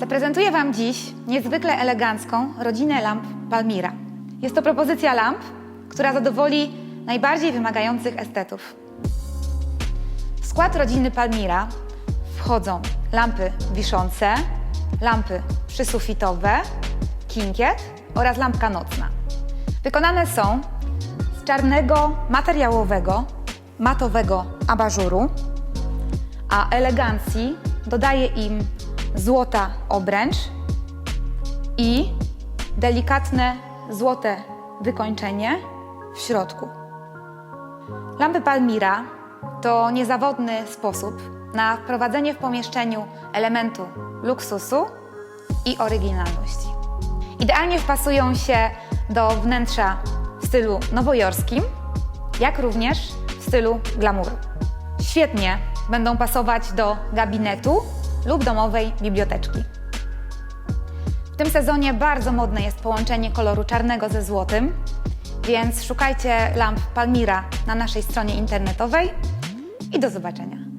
Zaprezentuję Wam dziś niezwykle elegancką rodzinę lamp Palmira. Jest to propozycja lamp, która zadowoli najbardziej wymagających estetów. W skład rodziny Palmira wchodzą lampy wiszące, lampy przysufitowe, kinkiet oraz lampka nocna. Wykonane są z czarnego, materiałowego, matowego abażuru, a elegancji dodaje im złota obręcz i delikatne złote wykończenie w środku. Lampy Palmira to niezawodny sposób na wprowadzenie w pomieszczeniu elementu luksusu i oryginalności. Idealnie wpasują się do wnętrza w stylu nowojorskim, jak również w stylu glamouru. Świetnie będą pasować do gabinetu lub domowej biblioteczki. W tym sezonie bardzo modne jest połączenie koloru czarnego ze złotym, więc szukajcie lamp Palmira na naszej stronie internetowej i do zobaczenia.